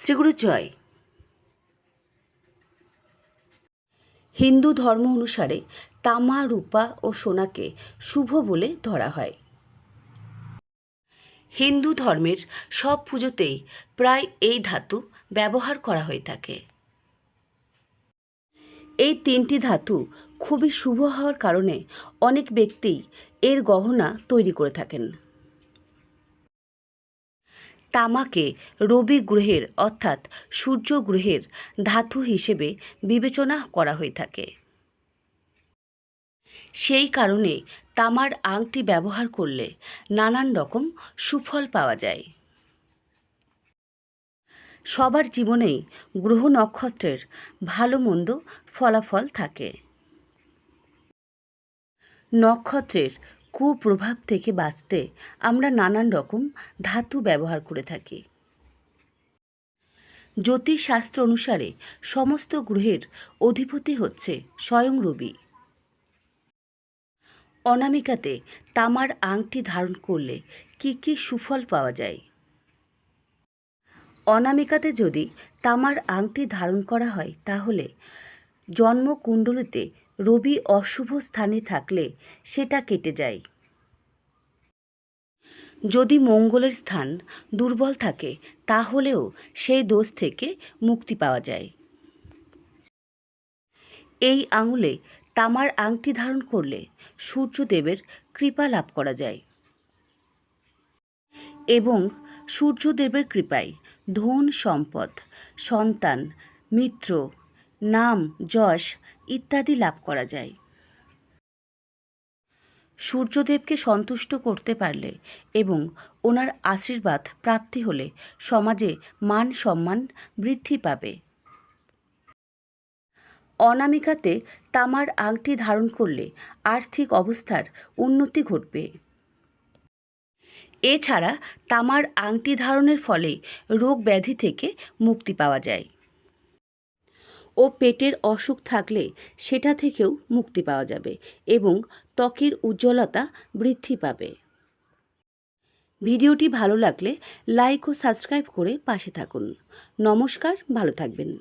শ্রীগুরু জয় হিন্দু ধর্ম অনুসারে তামা, রূপা ও সোনাকে শুভ বলে ধরা হয়। হিন্দু ধর্মের সব পুজোতেই প্রায় এই ধাতু ব্যবহার করা হয়ে থাকে। এই তিনটি ধাতু খুবই শুভ হওয়ার কারণে অনেক ব্যক্তি এর গহনা তৈরি করে থাকেন। তামাকে রবি গ্রহের, অর্থাৎ সূর্য গ্রহের ধাতু হিসেবে বিবেচনা করা হয়ে থাকে। সেই কারণে তামার আংটি ব্যবহার করলে নানান রকম সুফল পাওয়া যায়। সবার জীবনেই গ্রহ নক্ষত্রের ভালো মন্দ ফলাফল থাকে। নক্ষত্রের কুপ্রভাব থেকে বাঁচতে আমরা নানান রকম ধাতু ব্যবহার করে থাকি। জ্যোতিষশাস্ত্র অনুসারে সমস্ত গ্রহের অধিপতি হচ্ছে স্বয়ং রবি। অনামিকাতে তামার আংটি ধারণ করলে কি কি সুফল পাওয়া যায়? অনামিকাতে যদি তামার আংটি ধারণ করা হয়, তাহলে জন্মকুণ্ডলিতে রবি অশুভ স্থানে থাকলে সেটা কেটে যায়। যদি মঙ্গলের স্থান দুর্বল থাকে, তাহলেও সেই দোষ থেকে মুক্তি পাওয়া যায়। এই আঙুলে তামার আংটি ধারণ করলে সূর্যদেবের কৃপা লাভ করা যায়। এবং সূর্যদেবের কৃপায় ধন, সম্পদ, সন্তান, মিত্র নাম, যশ ইত্যাদি লাভ করা যায়। সূর্যদেবকে সন্তুষ্ট করতে পারলে এবং ওনার আশীর্বাদ প্রাপ্তি হলে সমাজে মান সম্মান বৃদ্ধি পাবে। অনামিকাতে তামার আংটি ধারণ করলে আর্থিক অবস্থার উন্নতি ঘটবে। এছাড়া তামার আংটি ধারণের ফলে রোগ ব্যাধি থেকে মুক্তি পাওয়া যায়। ও পেটের অসুখ থাকলে সেটা থেকেও মুক্তি পাওয়া যাবে এবং ত্বকের উজ্জ্বলতা বৃদ্ধি পাবে। ভিডিওটি ভালো লাগলে লাইক ও সাবস্ক্রাইব করে পাশে থাকুন। নমস্কার, ভালো থাকবেন।